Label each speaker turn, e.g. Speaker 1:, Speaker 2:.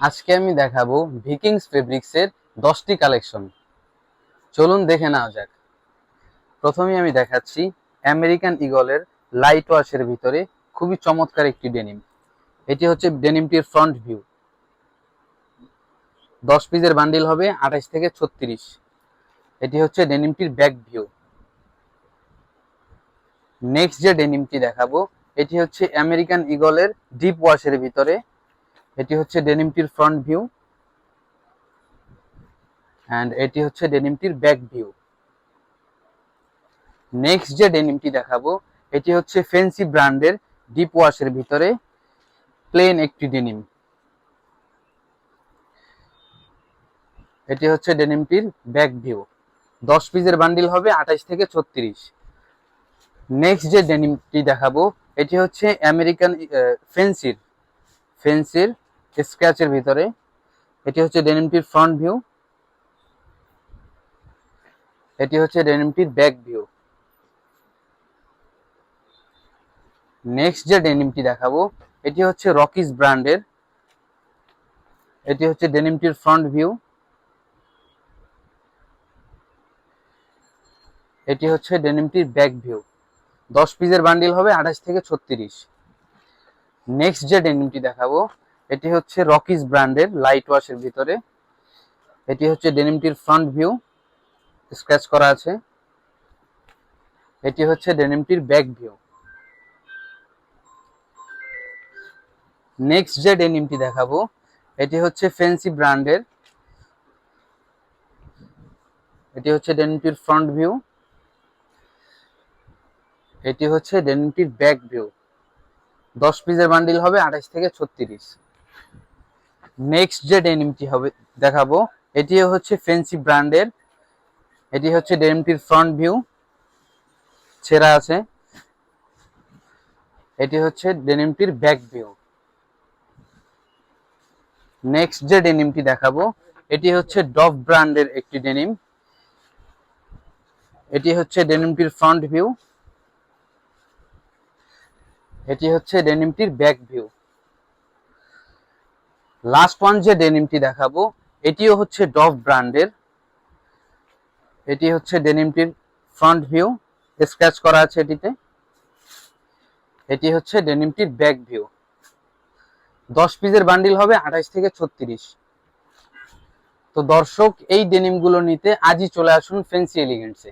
Speaker 1: আজকে আমি দেখাবো ভিকিংস ফেব্রিক্সের দশটি কালেকশন। চলুন দেখে নেওয়া যাক। প্রথমেই আমি দেখাচ্ছি আমেরিকান ইগলের লাইট ওয়াশের ভিতরে খুবই চমৎকার একটি ডেনিম এটি হচ্ছে ডেনিমটির ফ্রন্ট ভিউ দশ পিসের বান্ডিল হবে আঠাশ থেকে ছত্রিশ। এটি হচ্ছে ডেনিমটির ব্যাক ভিউ নেক্সট যে ডেনিমটি দেখাবো, এটি হচ্ছে আমেরিকান ইগলের ডিপ ওয়াশের ভিতরে এটি হচ্ছে ডেনিমটির ফ্রন্ট ভিউ অ্যান্ড এটি হচ্ছে ডেনিমটির ব্যাক ভিউ নেক্সট যে ডেনিমটি দেখাবো, এটি হচ্ছে ফেন্সি ব্র্যান্ডের ডিপ ওয়াশের ভিতরে প্লেন একটি ডেনিম এটি হচ্ছে ডেনিমটির ব্যাক ভিউ দশ পিসের বান্ডিল হবে আঠাশ থেকে ছত্রিশ। নেক্সট যে ডেনিমটি দেখাবো, এটি হচ্ছে আমেরিকান ফেন্সির ফেন্সির স্ক্র্যাচের ভিতরে। এটি হচ্ছে ডেনিমটির ফ্রন্ট ভিউ এটি হচ্ছে ডেনিমটির ব্যাক ভিউ নেক্সট যে ডেনিমটি দেখাবো, এটি হচ্ছে রকিস ব্র্যান্ডের। এটি হচ্ছে ডেনিমটির ফ্রন্ট ভিউ এটি হচ্ছে ডেনিমটির ব্যাক ভিউ দশ পিসের বান্ডিল হবে আঠাশ থেকে ছত্রিশ। নেক্সট যে ডেনিমটি দেখাবো এটি হচ্ছে রকিস ব্র্যান্ডের লাইট ওয়াশের ভিতরে। এটি হচ্ছে ডেনিমটির ফ্রন্ট ভিউ স্ক্র্যাচ করা আছে। এটি হচ্ছে ডেনিমটির ব্যাক ভিউ নেক্সট যে ডেনিমটি দেখাবো, এটি হচ্ছে ফেন্সি ব্র্যান্ডের। এটি হচ্ছে ডেনিমটির ফ্রন্ট ভিউ এটি হচ্ছে ডেনিমটির ব্যাক ভিউ দশ পিসের বান্ডিল হবে আঠাশ থেকে ছত্রিশ। নেক্সট যে ডেনিমটি হবে, দেখাবো, এটি হচ্ছে ফেন্সি ব্র্যান্ডের এটি হচ্ছে ডেনিমটির ফ্রন্ট ভিউ ছেঁড়া আছে। এটি হচ্ছে ডেনিমটির ব্যাক ভিউ নেক্সট যে ডেনিমটি দেখাবো, এটি হচ্ছে ডভ ব্র্যান্ডের একটি ডেনিম এটি হচ্ছে ডেনিমটির ফ্রন্ট ভিউ এটি হচ্ছে ডেনিমটির ব্যাক ভিউ লাস্ট ওয়ান যে ডেনিমটি দেখাবো, এটিও হচ্ছে ডভ ব্র্যান্ডের এটি হচ্ছে ডেনিমটির ফ্রন্ট ভিউ স্ক্র্যাচ করা আছে এটিতে। এটি হচ্ছে ডেনিমটির ব্যাক ভিউ দশ পিসের বান্ডিল হবে আঠাশ থেকে ছত্রিশ। তো দর্শক, এই ডেনিমগুলো নিতে আজই চলে আসুন ফেন্সি এলিগেন্টসে